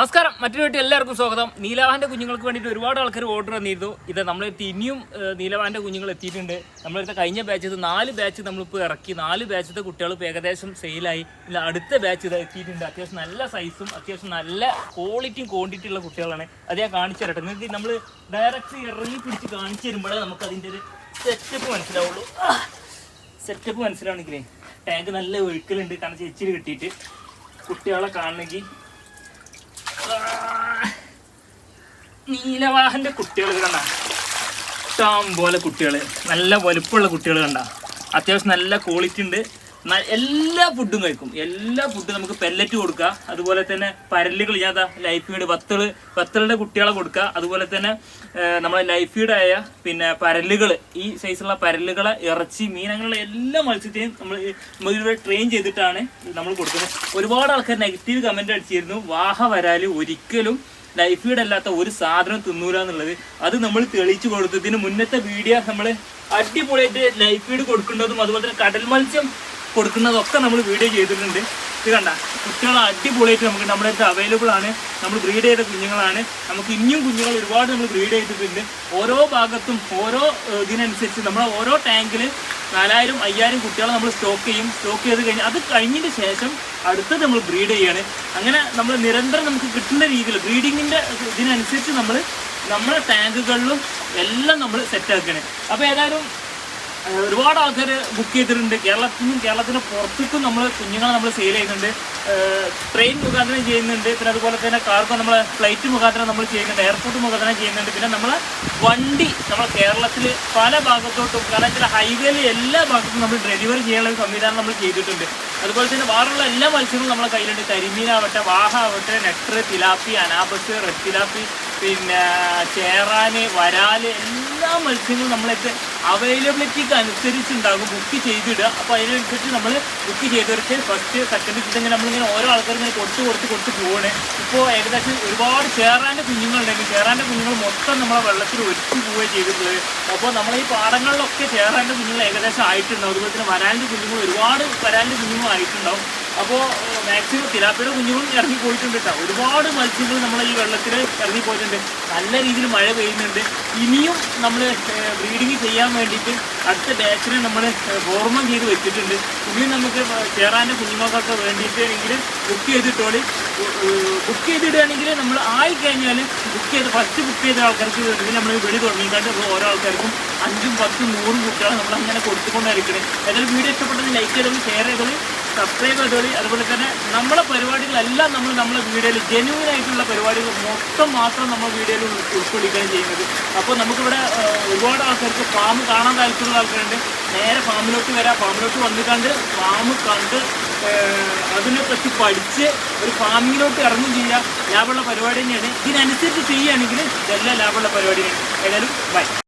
നമസ്കാരം. മറ്റൊരു വീട്ടിൽ എല്ലാവർക്കും സ്വാഗതം. നീലവാന്റെ കുഞ്ഞുങ്ങൾക്ക് വേണ്ടിയിട്ട് ഒരുപാട് ആൾക്കാർ ഓർഡർ തന്നിരുന്നു. ഇത് നമ്മളെടുത്ത് ഇനിയും ഏഹ്, നീലവാന്റെ കുഞ്ഞുങ്ങൾ എത്തിയിട്ടുണ്ട്. നമ്മളെടുത്ത കഴിഞ്ഞ ബാച്ച് ഇത് നാല് ബാച്ച് നമ്മളിപ്പോൾ ഇറക്കി. നാല് ബാച്ചത്തെ കുട്ടികൾ ഏകദേശം സെയിലായി ഇല്ല അടുത്ത ബാച്ച് ഇത് എത്തിയിട്ടുണ്ട്. അത്യാവശ്യം നല്ല സൈസും അത്യാവശ്യം നല്ല ക്വാളിറ്റിയും ക്വാണ്ടിറ്റി ഉള്ള കുട്ടികളാണ്. അത് ഞാൻ കാണിച്ചു തരട്ടെ. നിങ്ങൾക്ക് നമ്മൾ ഡയറക്റ്റ് ഇറങ്ങി പിടിച്ച് കാണിച്ചു തരുമ്പോഴേ നമുക്ക് അതിന്റെ ഒരു സെറ്റപ്പ് മനസ്സിലാവുള്ളൂ. സെറ്റപ്പ് മനസ്സിലാവണമെങ്കിലേ ടാങ്ക് നല്ല ഒഴുക്കലുണ്ട്. കാരണം ചേച്ചിയിൽ കിട്ടിയിട്ട് കുട്ടികളെ കാണണമെങ്കിൽ നീലവാഹന്റെ കുട്ടികൾ കണ്ട? ഇഷ്ടം പോലെ കുട്ടികൾ നല്ല വലുപ്പമുള്ള കുട്ടികൾ കണ്ട. അത്യാവശ്യം നല്ല ക്വാളിറ്റി ഉണ്ട്. എല്ലാ ഫുഡും കഴിക്കും. എല്ലാ ഫുഡും നമുക്ക് പെല്ലറ്റ് കൊടുക്കുക. അതുപോലെ തന്നെ പരലുകൾ ഞാൻ ലൈഫ് ഫീഡ് വത്തൾ വത്തളുടെ കുട്ടികളെ കൊടുക്കുക. അതുപോലെ തന്നെ നമ്മളെ ലൈഫ് ഫീഡായ പിന്നെ പരലുകൾ ഈ സൈസുള്ള പരലുകളെ ഇറച്ചി മീൻ അങ്ങനെയുള്ള എല്ലാ മത്സ്യത്തെയും നമ്മൾ നമ്മളിവിടെ ട്രെയിൻ ചെയ്തിട്ടാണ് നമ്മൾ കൊടുക്കുന്നത്. ഒരുപാട് ആൾക്കാർ നെഗറ്റീവ് കമന്റ് അടിച്ചിരുന്നു. വാഹ വരാൽ ഒരിക്കലും ലൈഫ് ഫീഡ് അല്ലാത്ത ഒരു സാധനം തിന്നൂല എന്നുള്ളത് അത് നമ്മൾ തെളിയിച്ചു കൊടുത്തതിന് മുന്നത്തെ വീഡിയോ നമ്മൾ അടിപൊളിയായിട്ട് ലൈഫ് ഫീഡ് കൊടുക്കുന്നതും അതുപോലെ തന്നെ കടൽ മത്സ്യം കൊടുക്കുന്നതൊക്കെ നമ്മൾ വീഡിയോ ചെയ്തിട്ടുണ്ട്. ഇത് കണ്ട കുട്ടികളെ അടിപൊളിയായിട്ട് നമുക്ക് നമ്മുടെ അടുത്ത് അവൈലബിൾ ആണ്. നമ്മൾ ബ്രീഡ് ചെയ്ത കുഞ്ഞുങ്ങളാണ്. നമുക്ക് ഇനിയും കുഞ്ഞുങ്ങൾ ഒരുപാട് നമ്മൾ ബ്രീഡ് ചെയ്തിട്ടുണ്ട്. ഓരോ ഭാഗത്തും ഓരോ ഇതിനനുസരിച്ച് നമ്മൾ ഓരോ ടാങ്കിൽ നാലായിരം അയ്യായിരം കുട്ടികളെ നമ്മൾ സ്റ്റോക്ക് ചെയ്യും. സ്റ്റോക്ക് ചെയ്ത് കഴിഞ്ഞാൽ അത് കഴിഞ്ഞതിന് ശേഷം അടുത്തത് നമ്മൾ ബ്രീഡ് ചെയ്യാണ്. അങ്ങനെ നമ്മൾ നിരന്തരം നമുക്ക് കിട്ടുന്ന രീതിയിൽ ബ്രീഡിങ്ങിന്റെ ഇതിനനുസരിച്ച് നമ്മൾ നമ്മുടെ ടാങ്കുകളിലും എല്ലാം നമ്മൾ സെറ്റ് ആക്കുകയാണ്. അപ്പോൾ ഏതായാലും ഒരുപാട് ആൾക്കാർ ബുക്ക് ചെയ്തിട്ടുണ്ട്. കേരളത്തിൽ നിന്നും കേരളത്തിന് പുറത്തേക്കും നമ്മൾ കുഞ്ഞുങ്ങളെ നമ്മൾ സെയിൽ ചെയ്യുന്നുണ്ട്. ട്രെയിൻ മുഖാന്തരം ചെയ്യുന്നുണ്ട്. പിന്നെ അതുപോലെ തന്നെ കാർക്കോ നമ്മൾ ഫ്ലൈറ്റ് മുഖാന്തരം നമ്മൾ ചെയ്യുന്നുണ്ട്. എയർപോർട്ട് മുഖാന്തരം ചെയ്യുന്നുണ്ട്. പിന്നെ നമ്മൾ വണ്ടി നമ്മൾ കേരളത്തിൽ പല ഭാഗത്തോട്ടും കാരണം ചില ഹൈവേയിൽ എല്ലാ ഭാഗത്തും നമ്മൾ ഡെലിവറി ചെയ്യാനുള്ള ഒരു സംവിധാനം നമ്മൾ ചെയ്തിട്ടുണ്ട്. അതുപോലെ തന്നെ വേറെയുള്ള എല്ലാ മത്സ്യങ്ങളും നമ്മളെ കയ്യിലുണ്ട്. കരിമീനാവട്ടെ വാഹ ആവട്ടെ നെക്ടർ തിലാപ്പി അനാബസ് റെഡ് തിലാപ്പി പിന്നെ ചേറാന് വരാൽ എല്ലാ മത്സ്യങ്ങളും നമ്മളൊക്കെ അവൈലബിലിറ്റിക്ക് അനുസരിച്ച് ഉണ്ടാകും ബുക്ക് ചെയ്തിടുക അപ്പോൾ അതിനനുസരിച്ച് നമ്മൾ ബുക്ക് ചെയ്തവർക്ക് ഫസ്റ്റ് സെക്കൻഡ് ഇങ്ങനെ നമ്മളിങ്ങനെ ഓരോ ആൾക്കാർ ഇങ്ങനെ കൊടുത്ത് കൊടുത്ത് കൊടുത്ത് പോവുകയാണ് ഇപ്പോൾ ഏകദേശം ഒരുപാട് ചേറാന്റെ കുഞ്ഞുങ്ങളുണ്ടെങ്കിൽ ചേറാന്റെ കുഞ്ഞുങ്ങൾ മൊത്തം നമ്മളെ വെള്ളത്തിൽ ഒരുക്കി പോവുകയും ചെയ്തിട്ടുള്ളത്. അപ്പോൾ നമ്മൾ ഈ പാടങ്ങളിലൊക്കെ ചേറാന്റെ കുഞ്ഞുങ്ങൾ ഏകദേശം ആയിട്ടുണ്ടാവും അതുപോലെ തന്നെ വരാലിന്റെ കുഞ്ഞുങ്ങൾ ഒരുപാട് വരാലിന്റെ കുഞ്ഞുങ്ങൾ ആയിട്ടുണ്ടാവും. അപ്പോൾ മാക്സിമം തിലാപ്പിയുടെ കുഞ്ഞുങ്ങളും ഇറങ്ങി പോയിട്ടുണ്ട് കേട്ടോ ഒരുപാട് മത്സ്യങ്ങൾ നമ്മൾ ഈ വെള്ളത്തിൽ ഇറങ്ങി പോയിട്ടുണ്ട്. നല്ല രീതിയിൽ മഴ പെയ്യുന്നുണ്ട്. ഇനിയും നമ്മൾ ബ്രീഡിങ് ചെയ്യാൻ വേണ്ടിയിട്ട് അടുത്ത ബാച്ചിനെ നമ്മൾ ഫോർമം ചെയ്ത് വെച്ചിട്ടുണ്ട്. ഇനിയും നമുക്ക് ചേറാന്റെ കുഞ്ഞുങ്ങൾക്കൊക്കെ വേണ്ടിയിട്ടാണെങ്കിൽ ബുക്ക് ചെയ്തിട്ടോളി. ബുക്ക് ചെയ്തിടുകയാണെങ്കിൽ നമ്മൾ ആയി കഴിഞ്ഞാൽ ബുക്ക് ചെയ്ത് ഫസ്റ്റ് ബുക്ക് ചെയ്ത ആൾക്കാർക്ക് വേണ്ടി നമ്മൾ വെളി തുടങ്ങിയിട്ട് ഓരോ ആൾക്കാർക്കും അഞ്ചും പത്തും നൂറും കുട്ടികളെ നമ്മൾ അങ്ങനെ കൊടുത്തുകൊണ്ടായിരിക്കണേ ഏതായാലും വീഡിയോ ഇഷ്ടപ്പെട്ടെങ്കിൽ ലൈക്ക് ചെയ്തത് ഷെയർ ചെയ്തോളി. സബ്സ്ക്രൈബ് ചെയ്തോളി അതുപോലെ തന്നെ നമ്മളെ പരിപാടികളെല്ലാം നമ്മൾ നമ്മളെ വീഡിയോയിൽ ജെന്യൂൻ ആയിട്ടുള്ള പരിപാടികൾ മൊത്തം മാത്രം നമ്മൾ വീഡിയോയിൽ ഉൾ- ഉൾക്കൊള്ളിക്കുകയാണ് ചെയ്യുന്നത്. അപ്പോൾ നമുക്കിവിടെ ഒരുപാട് ആൾക്കാർക്ക് ഫാം കാണാൻ താല്പര്യമുള്ള ആൾക്കാരുണ്ട്. നേരെ ഫാമിലോട്ട് വരാം. ഫാമിലോട്ട് വന്ന് കണ്ട് ഫാം കണ്ട് അതിനെപ്പറ്റി പഠിച്ച് ഒരു ഫാമിങ്ങിലോട്ട് ഇറങ്ങും ചെയ്യുക ലാഭമുള്ള പരിപാടി തന്നെയാണ്. ഇതിനനുസരിച്ച് ചെയ്യുകയാണെങ്കിൽ ഇതെല്ലാം ലാഭമുള്ള പരിപാടിയാണ്. ഏതായാലും ബൈ